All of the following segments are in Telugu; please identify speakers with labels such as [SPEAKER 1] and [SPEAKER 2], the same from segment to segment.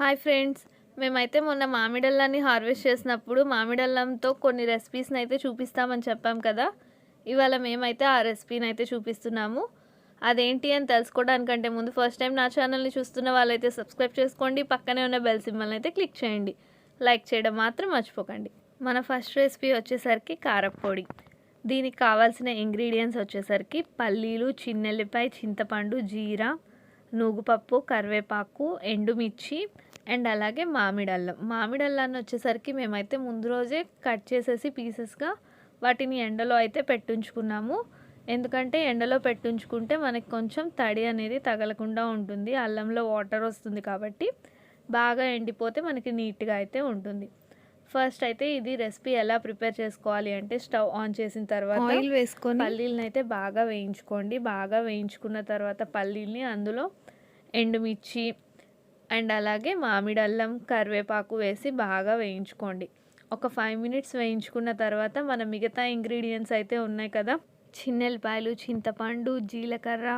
[SPEAKER 1] Hi friends. మేమైతే మొన్న మామిడల్లాన్ని హార్వెస్ట్ చేసినప్పుడు మామిడల్లంతో కొన్ని రెసిపీస్ని అయితే చూపిస్తామని చెప్పాం కదా. ఇవాళ మేమైతే ఆ రెసిపీని అయితే చూపిస్తున్నాము. అదేంటి అని తెలుసుకోవడానికంటే ముందు ఫస్ట్ టైం నా ఛానల్ని చూస్తున్న వాళ్ళైతే సబ్స్క్రైబ్ చేసుకోండి. పక్కనే ఉన్న బెల్ సింబల్ని అయితే క్లిక్ చేయండి. లైక్ చేయడం మాత్రం మర్చిపోకండి. మన ఫస్ట్ రెసిపీ వచ్చేసరికి కారప్పొడి. దీనికి కావాల్సిన ఇంగ్రీడియంట్స్ వచ్చేసరికి పల్లీలు చిన్నెల్లిపాయ చింతపండు జీరా నూగుపప్పు కరివేపాకు ఎండుమిర్చి అండ్ అలాగే మామిడల్లం. మామిడల్లాన్ని వచ్చేసరికి మేమైతే ముందు రోజే కట్ చేసేసి పీసెస్గా వాటిని ఎండలో అయితే పెట్టుంచుకున్నాము. ఎందుకంటే ఎండలో పెట్టుంచుకుంటే మనకి కొంచెం తడి అనేది తగలకుండా ఉంటుంది. అల్లంలో వాటర్ వస్తుంది కాబట్టి బాగా ఎండిపోతే మనకి నీట్గా అయితే ఉంటుంది. ఫస్ట్ అయితే ఇది రెసిపీ ఎలా ప్రిపేర్ చేసుకోవాలి అంటే స్టవ్ ఆన్ చేసిన తర్వాత
[SPEAKER 2] ఆయిల్ వేసుకొని
[SPEAKER 1] పల్లీలను అయితే బాగా వేయించుకోండి. బాగా వేయించుకున్న తర్వాత పల్లీల్ని అందులో ఎండుమిర్చి అండ్ అలాగే మామిడి అల్లం కరివేపాకు వేసి బాగా వేయించుకోండి. ఒక ఫైవ్ మినిట్స్ వేయించుకున్న తర్వాత మన మిగతా ఇంగ్రీడియంట్స్ అయితే ఉన్నాయి కదా. చిన్నెల్లిపాయలు చింతపండు జీలకర్ర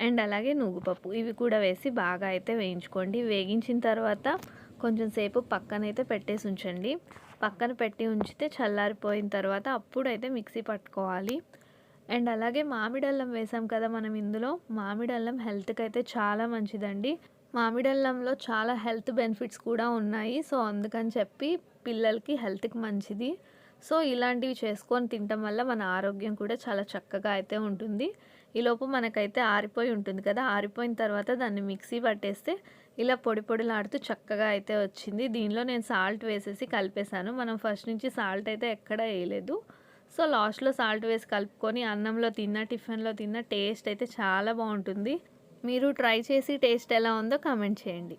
[SPEAKER 1] అండ్ అలాగే నువ్వుపప్పు. ఇవి కూడా వేసి బాగా అయితే వేయించుకోండి. వేగించిన తర్వాత కొంచెం సేపు పక్కనైతే పెట్టేసి ఉంచండి. పక్కన పెట్టి ఉంచితే చల్లారిపోయిన తర్వాత అప్పుడైతే మిక్సీ పట్టుకోవాలి. అండ్ అలాగే మామిడల్లం వేసాం కదా మనం ఇందులో. మామిడల్లం హెల్త్కి అయితే చాలా మంచిదండి. మామిడల్లంలో చాలా హెల్త్ బెనిఫిట్స్ కూడా ఉన్నాయి. సో అందుకని చెప్పి పిల్లలకి హెల్త్కి మంచిది. సో ఇలాంటివి చేసుకొని తినటం వల్ల మన ఆరోగ్యం కూడా చాలా చక్కగా అయితే ఉంటుంది. ఈలోపు మనకైతే ఆరిపోయి ఉంటుంది కదా! ఆరిపోయిన తర్వాత దాన్ని మిక్సీ పట్టేస్తే ఇలా పొడి పొడిలాడుతూ చక్కగా అయితే వచ్చింది. దీనిలో నేను సాల్ట్ వేసేసి కలిపేశాను. మనం ఫస్ట్ నుంచి సాల్ట్ అయితే ఎక్కడ వేయలేదు. సో లాస్ట్లో సాల్ట్ వేసి కలుపుకొని అన్నంలో తిన్న టిఫిన్లో తిన్న టేస్ట్ అయితే చాలా బాగుంటుంది. మీరు ట్రై చేసి టేస్ట్ ఎలా ఉందో కామెంట్ చేయండి.